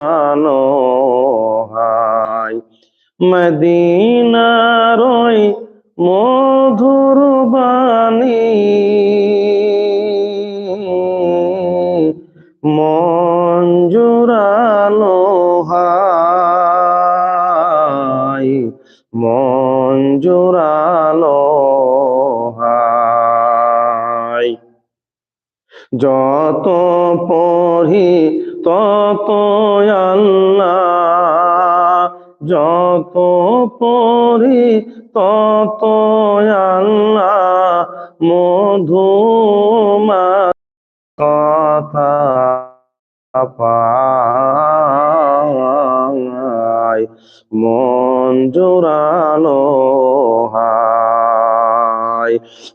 আলো হাই। মদিনার ওই মধুর বাণী। জুড়ালো হাই। মন হাই। যত পড়ি আল্লাহ যত পড়ি তত আল্লাহ মধুমা কথা পাই মন হাই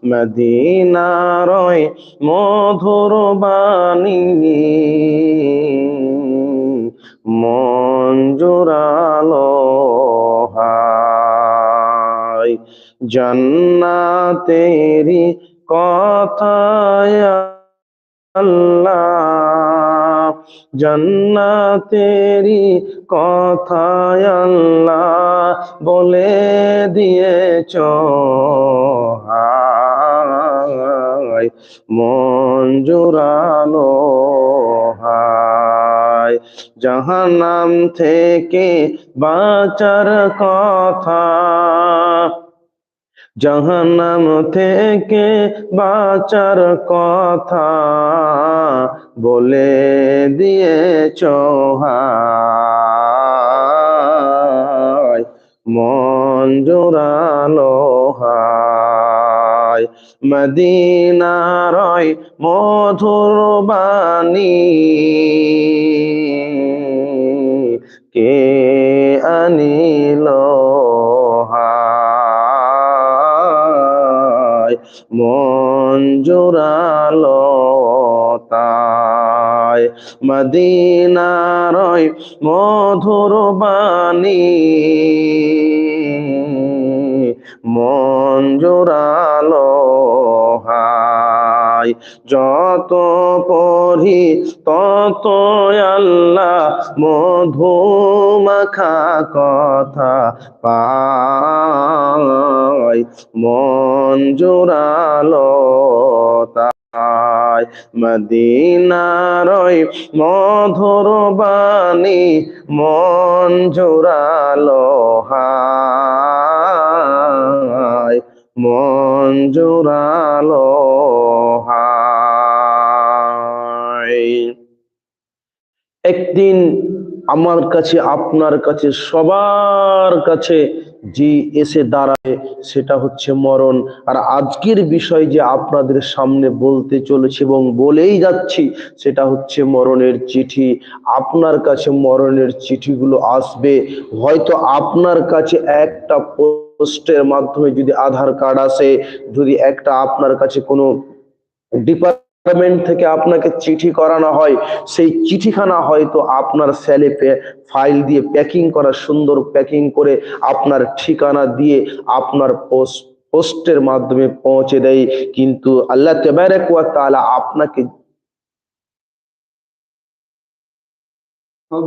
মদিনারয় মধুর বাণী। জোড়ালো হাই জন্নাতেরি কথায় আল্লাহ জন্নাতেরি কথায় আল্লাহ বলে দিয়েছ। হায় মন জোড়ালো হায়। জাহান্নাম থেকে বাঁচার কথা। জাহান্নাম থেকে বাঁচার কথা বলে দিয়েছ হায়। হায়। মদিনারয় মধুর বাণী। কে আনিল তাই। মদিনারয় মধুর বাণী। মন জোড়ালো হাই যত পড়ি, তত আল্লাহ মধু মাখা কথা পাই মন জোড়ালো তাই মদিনারয় মধুর বাণী মন জোড়ালো হাই মন জোড়ালো একদিন আমার কাছে, আপনার কাছে, সবার কাছে যে এসে দাঁড়ায় সেটা হচ্ছে মরণ। আর আজকের বিষয় যে আপনাদের সামনে বলতে চলেছে এবং বলেই যাচ্ছি, সেটা হচ্ছে মরণের চিঠি। আপনার কাছে মরণের চিঠিগুলো আসবে। হয়তো আপনার কাছে একটা পোস্টের মাধ্যমে যদি আধার কার্ড আসে, যদি একটা আপনার কাছে কোনো ডিপার্টমেন্ট থেকে আপনাকে চিঠি করানো হয়, সেই চিঠিখানা হয়তো আপনার স্যালে ফাইল দিয়ে প্যাকিং করা, সুন্দর প্যাকিং করে আপনার ঠিকানা দিয়ে আপনার পোস্ট পোস্টের মাধ্যমে পৌঁছে দেয়। কিন্তু আল্লাহ তেবারক ওয়া আপনাকে